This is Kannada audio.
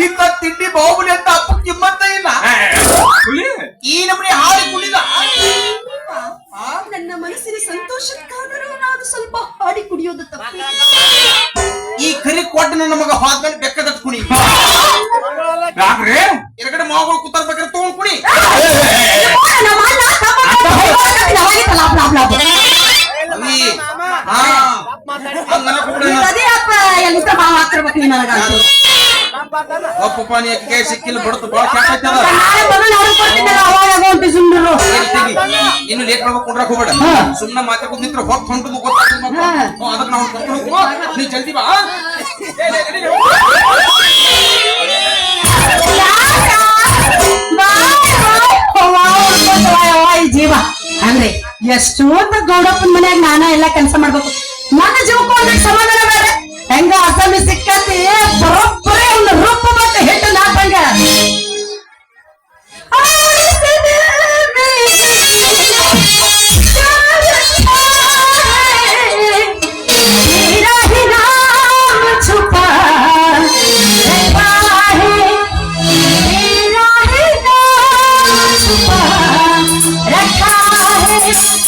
ಇಂಥ ತಿಂಡಿ ಬಾಹುಬಲಿ ಅಂತ ಅಪ್ಪ ಕಿಮ್ಮತ್ತ ಇಲ್ಲ. ಹುಲಿ. ಈ ನಮ್ಮನೆ ಹಾಡಿ ಕುಳಿದ ನನ್ನ ಮನಸ್ಸಿನ ಸಂತೋಷಕ್ಕಾದರೂ ನಾನು ಸ್ವಲ್ಪ ಹಾಡಿ ಕುಡಿಯೋದು ತಪ್ಪಿ ಈ ಕರಿ ಕೊಟ್ಟ ನನ್ನ ಮಗ ಹಾದ್ಮೇಲೆ ಬೆಕ್ಕದ ಕುಣಿ. ಎರಗಡೆ ಮಾವುಗಳು ಕೂತಾರ ಬೇಕಾದ್ರೆ ತಗೊಂಡ್ ಕುಣಿ. ಹಾ. ಅದೇ ಅಪ್ಪ ಎಲ್ಲಿಂದ ಮಾವ ಹಾಕ್ತಿರ್ಬೇಕು ನೀ ನನಗಂತೂ. ಒಪ್ಪಪ್ಪ ನೀ ಕೈ ಸಿಕ್ಕಿಲ್ಲ ಕೆಟ್ಟ. ಇನ್ನು ಲೇಟ್ ಮಾಡ್ಬೇಕು ಕುಂಡ್ರಕ್ ಹೋಗ್ಬೇಡ ಸುಮ್ಮನೆ ಮಾತಾಡ್ಕೊಂಡ್ ನಿಂತ್ರ ಹೊತ್ತು ಹೊಂಟದು ಗೊತ್ತಾಗ್ತದೆ ಅದಕ್ಕೆ ನಾವು ಕರ್ಕೊಂಡು ನೀ ಜಲ್ದಿ ಬಾ ಜೀವ ಅಂದ್ರೆ ಎಷ್ಟೋ ಗೌಡಪ್ಪನ ಮನ್ಯಾಗ ನಾನ ಎಲ್ಲಾ ಕೆಲಸ ಮಾಡ್ಬೇಕು ನನ್ನ ಜೀವಕ್ಕೂ ಸಮಾಧಾನ Yeah.